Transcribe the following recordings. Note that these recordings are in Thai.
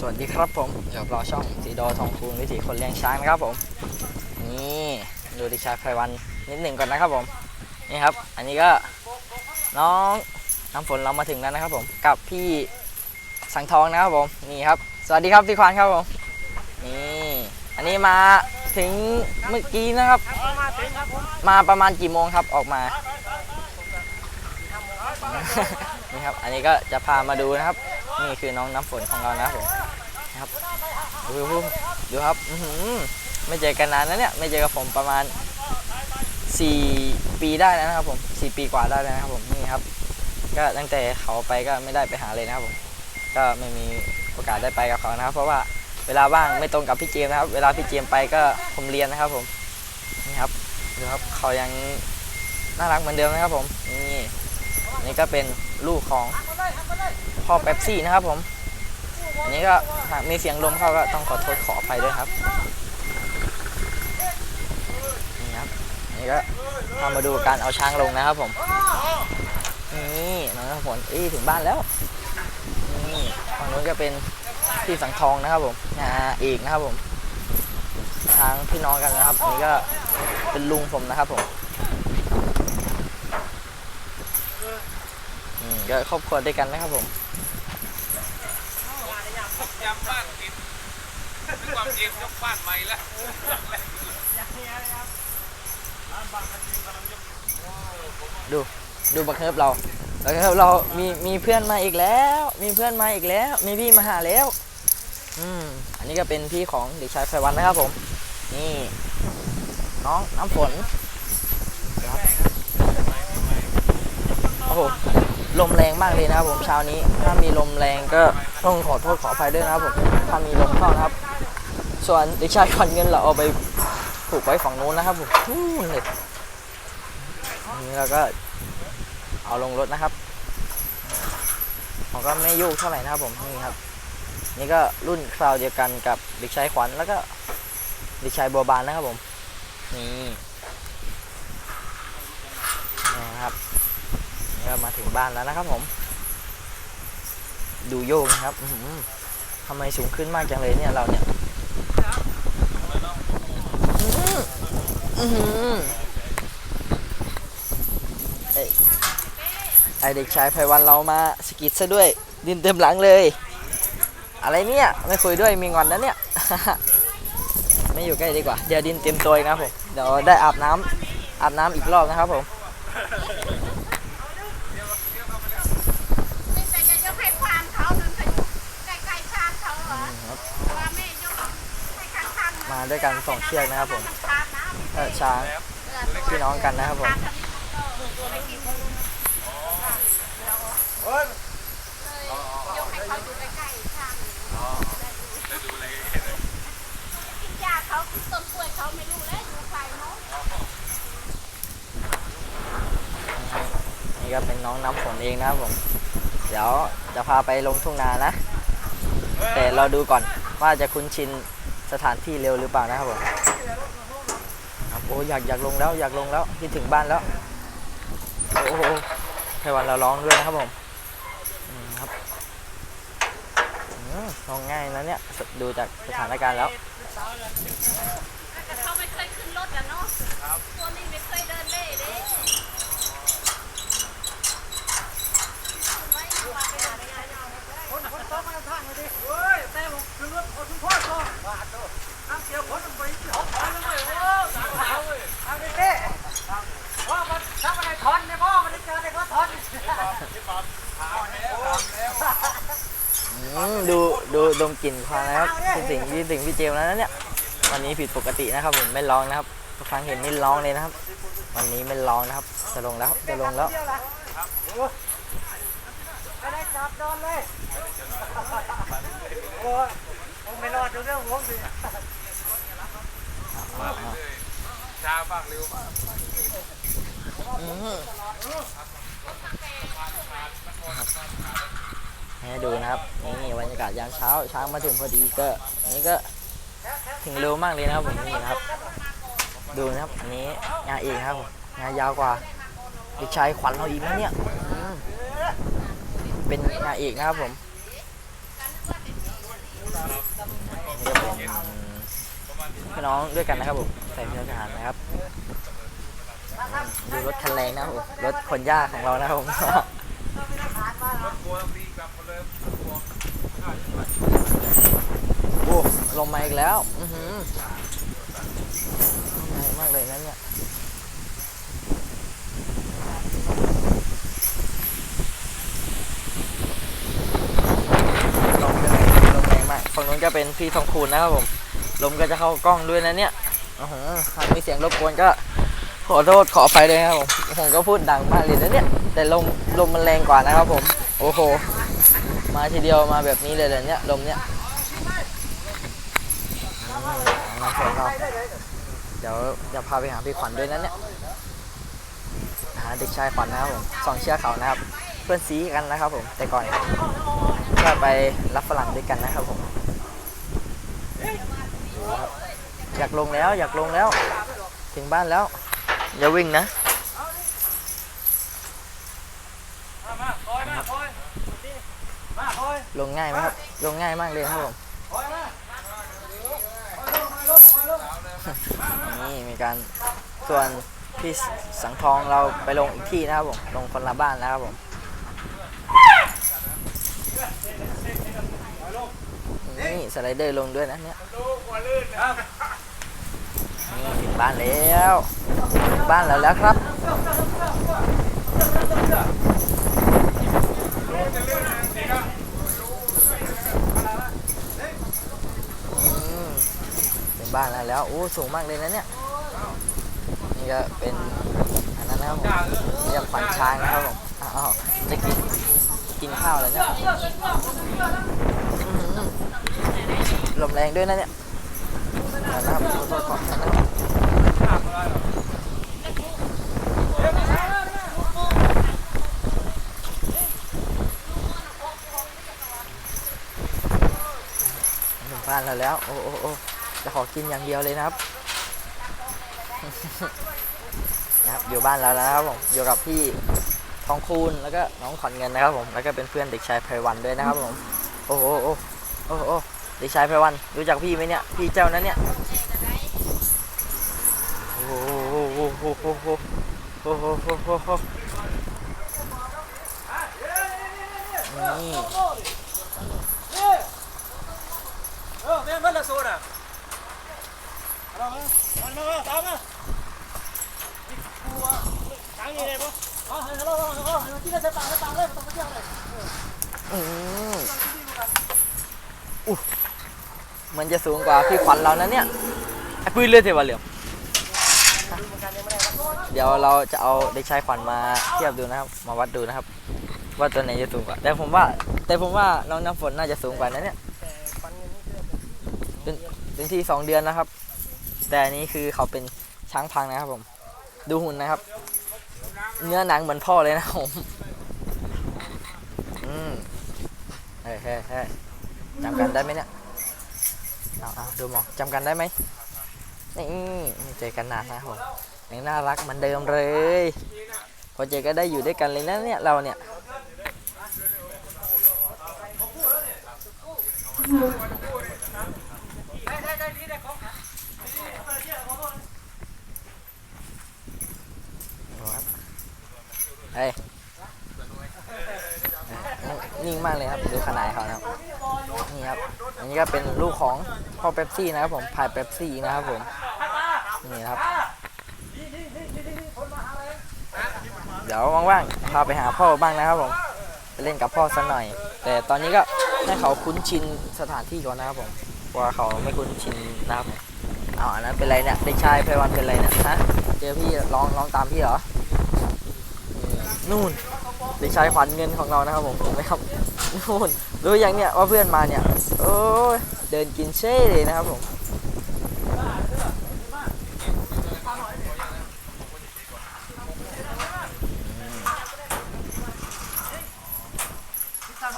สวัสดีครับผมเดี๋ยวรอช่องสีดอทองคูณวิถีคนเลี้ยงช้างนะครับผม นี่ดูดิชายไพวันนิดหนึ่งก่อนนะครับผม นี่ครับ อันนี้ก็น้องน้ำฝนเรามาถึงแล้วนะครับผม กับพี่สังทองนะครับผม นี่ครับ สวัสดีครับพี่ควานครับผม นี่ อันนี้มาถึงเมื่อกี้นะครับ มาประมาณกี่โมงครับออกมา นี่ครับ อันนี้ก็จะพามาดูนะครับ นี่คือน้องน้ำฝนของเรานะครับผม ดูดูครับไม่เจอกันนานนะเนี่ย ไม่เจอกับผมประมาณ 4 ปีได้แล้วนะครับผม 4 ปีกว่าได้แล้วนะครับผมนี่ครับ ก็ตั้งแต่เขาไปก็ไม่ได้ไปหาเลยนะครับผม ก็ไม่มีโอกาสได้ไปกับเขานะครับ เพราะว่าเวลาว่างไม่ตรงกับพี่เจมส์นะครับ เวลาพี่เจมส์ไปก็ผมเรียนนะครับผมนี่ครับดูครับเขายังน่ารักเหมือนเดิมนะครับผมนี่นี่ก็เป็นลูกของพ่อเป๊ปซี่นะครับผม อันนี้ก็หากมีเสียงลมเข้าก็ต้องขอโทษขออภัยด้วยครับ นี่ครับ นี่ก็พามาดูการเอาช้างลงนะครับผม นี่น้องน้ำฝนอีถึงบ้านแล้ว นี่ฝั่งนู้นก็เป็นพี่สังทองนะครับผมนะอีกนะครับผม ทางพี่น้องกันนะครับอันนี้ก็เป็นลุงผมนะครับผมอืมก็ครอบครัวด้วยกันนะครับผม ยำบ้านปิดความจริงยกบ้านใหม่แล้วดูดูบักเฮิร์บเราบักเฮิร์บเรามีมีเพื่อนมาอีกแล้ว มีเพื่อนมาอีกแล้ว มีพี่มาหาแล้ว อืมอันนี้ก็เป็นพี่ของเด็กชายไพวันนะครับผม นี่ น้องน้ำฝนครับโอ้โห ลมแรงมากเลยนะครับผมเช้านี้ ถ้ามีลมแรงก็ต้องขอโทษขออภัยด้วยนะครับผมถ้ามีลมเข้านะครับ ส่วนเด็กชายขวัญเงินเราเอาไปผูกไว้ฝั่งนู้นนะครับผมนู่นเลยนี้เราก็เอาลงรถนะครับเขาก็ไม่โยกเท่าไหร่นะครับผมนี่ครับ นี่ก็รุ่นคราวเดียวกันกับเด็กชายขวัญแล้วก็เด็กชายบัวบานนะครับผมนี่นะครับ ก็มาถึงบ้านแล้วนะครับผม ดูโยกนะครับทำไมสูงขึ้นมากจังเลยเนี่ยเราเนี่ยอื้อหือเอ้ยไอเด็กชายไพวันเรามาสกิดซะด้วย ดินเต็มหลังเลย อะไรเนี่ย ไม่คุยด้วยมีงอนนะเนี่ย ไม่อยู่ใกล้ดีกว่า เดี๋ยวดินเต็มตัวนะครับผม เดี๋ยวได้อาบน้ำอาบน้ำอีกรอบนะครับผมแต่อย่ายกให้ความเขาเดินไปใกล้ๆข้างเขาเหรอ ครับ ว่าแม่ยกให้ข้างๆ มา ด้วยกันสองเชือกนะครับผมเออช้างพี่น้องกันนะครับผมยกให้เขาดูใกล้ๆข้างกินยาเขากินต้นกล้วยเขาไม่รู้แล้วอยู่ไกลเนาะนี่ก็เป็นน้องน้ำฝนเองนะครับผม เดี๋ยวจะพาไปลงทุ่งนานะ แต่เราดูก่อนว่าจะคุ้นชิน สถานที่เร็วหรือเปล่านะครับผมครับโอ้อยากอยากลงแล้วอยากลงแล้วคิดถึงบ้านแล้วโอ้โหไพวันเราร้องด้วยนะครับผมครับร้องง่ายนะเนี่ยดูจากสถานการณ์แล้วเขาไม่เคยขึ้นรถอะเนาะตัวนี้ไม่เคยเดินเล่เด้อื ดูดูดมกลิ่นควันนะครับพี่สิงพี่สิงพี่เจมส์แล้วนะเนี่ยวันนี้ผิดปกตินะครับผมไม่ร้องนะครับทุกครั้งเห็นนี่ร้องเลยนะครับ วันนี้ไม่ร้องนะครับจะลงแล้วจะลงแล้วไม่ได้จับโดนเลยโอ้ยผมไม่รอดดูเรื่องผมสิช้าบ้างเร็วบ้างอืม ให้ดูนะครับนี่บรรยากาศยามเช้าช้างมาถึงพอดีก็ นี่ก็ถึงเร็วมากเลยนะครับผมนี่นะครับ ดูนะครับอันนี้งาเองครับผมงายาวกว่าเด็กชายขวัญเราอีกนะเนี่ยเป็นงาเอกนะครับผมพี่น้องด้วยกันนะครับผมใส่เสื้อทหารนะครับดูรถคันแรงนะครับผมรถขนหญ้าของเรานะครับผม โอ้ลงมาอีกแล้ว อือหือลงมาอีกมากเลยนั่นเนี่ยลมแรงลมแรงมากฝั่งนู้นก็เป็นพี่ทองคูณนะครับผม ลมก็จะเข้ากล้องด้วยนะเนี่ยอือหือหากมีเสียงรบกวนก็ขอโทษขออภัยเลยครับผม ผมก็พูดดังมากเลยนะเนี่ย แต่ลมลมมันแรงกว่านะครับผม โอ้โห มาทีเดียวมาแบบนี้เลยเลยเนี่ยลมเนี่ยน้องฝนเราเดี๋ยวจะพาไปหาพี่ขวัญด้วยนะเนี่ยหาเด็กชายขวัญนะครับผมสองเชือกเขานะครับ เพื่อนซีกันนะครับผมแต่ก่อนก็ไปรับฝรั่งด้วยกันนะครับผมอยากลงแล้วอยากลงแล้ว ถึงบ้านแล้ว อย่าวิ่งนะ มามาคอยมาคอยมาคอย ลงง่ายไหมครับ ลงง่ายมากเลยครับผมนี่มีการส่วนพี่สังทองเราไปลงอีกที่นะครับผมลงคนละบ้านนะครับผมนี่สไลเดอร์ลงด้วยนะเนี่ยนี่ถึงบ้านแล้วบ้านแล้วแล้วครับ อืมถึง บ้านแล้วแล้ว โอ้ สูงมากเลยนะเนี่ย นี่ก็เป็นอันนั้นนะครับผมนี่จะขวัญช้างนะครับผมอ้าวจะกินกินข้าวแล้วเนี่ยลมแรงด้วยนะเนี่ยนะครับขอโทษขอโทษนะครับบ้านเราแล้ว โอ้โอ้โอ้ จะขอกินอย่างเดียวเลยนะครับนะครับ อยู่บ้านแล้วนะครับผมอยู่กับพี่ทองคูณแล้วก็น้องขอนเงินนะครับผมแล้วก็เป็นเพื่อนเด็กชายไพวันด้วยนะครับผมโอ้โหโอ้โอ้โอ้เด็กชายไพวันรู้จักพี่ไหมเนี่ยพี่เจ้านั้นเนี่ยโอ้โหโอ้โหโอ้โหโอ้โหโอ้โหนี่เออแม่มันละโซน่ะ มาเอามาตามมากูว่าทางนี้เลยปะอ๋อฮัลโหลฮัลโหลฮัลโหลที่ได้จะตามได้ตามเลยต้องมาเที่ยวเลยอืมอู้มันจะสูงกว่าพี่ขวัญเรานะเนี่ยไอ้ปืนเลือดเทวะเหลือมเดี๋ยวเราจะเอาเด็กชายขวัญมาเทียบดูนะครับ มาวัดดูนะครับ ว่าตัวไหนจะสูงกว่า แต่ผมว่า แต่ผมว่าน้องน้ำฝนน่าจะสูงกว่านะเนี่ยเป็นที่สองเดือนนะครับ แต่อันนี้คือเขาเป็นช้างพังนะครับผม ดูหุ่นนะครับ เนื้อหนังเหมือนพ่อเลยนะผมอืมเฮ้ยเฮ้ยเฮ้ยจำกันได้ไหมเนี่ยเอาเอาดูมองจำกันได้ไหมนี่เจอกันนานนะผมยังน่ารักเหมือนเดิมเลย พอเจอก็ได้อยู่ด้วยกันเลยนะเนี่ยเราเนี่ย เฮ้ยนิ่งมากเลยครับดูขนาดเขานะครับนี่ครับอันนี้ก็เป็นลูกของพ่อเป๊ปซี่นะครับผมพายเป๊ปซี่นะครับผมนี่ครับเดี๋ยวว่างๆพาไปหาพ่อบ้างนะครับผมไปเล่นกับพ่อสักหน่อย แต่ตอนนี้ก็ให้เขาคุ้นชินสถานที่ก่อนนะครับผมเพราะว่าเขาไม่คุ้นชินนะครับเอาอันนั้นเป็นไรเนี่ยเด็กชายไพวันเป็นไรเนี่ยฮะเจอพี่ร้องร้องตามพี่เหรอ นู่นเด็กชายขวัญเงินของเรานะครับผมถูกไหมครับนู่นรู้ยังเนี่ยว่าเพื่อนมาเนี่ยโอ้ยเดินกินเช่เลยนะครับผมครับ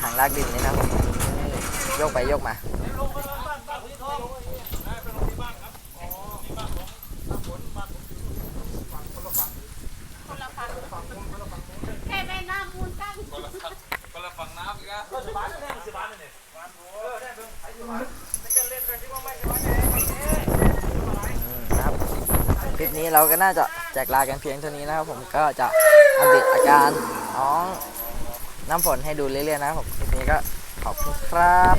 ทางลากดินนี่นะโยกไปโยกมาแค่ในน้ำมูลตั้งคนละฝั่งน้ำอีกแล้วสิบบาทเนี่ยสิบบาทเนี่ยบ้านโอ้ได้เพิ่งไอ้สิบบาทไม่กันเล่นกันี่ว่าไม่ใช่ไหมเนี่ยครับคลิปนี้เราก็น่าจะแจกลากันเพียงเท่านี้นะครับผมก็จะอัปเดตอาการน้อง น้ำฝนให้ดูเรื่อยๆนะผมคลิปนี้ก็ขอบคุณครับ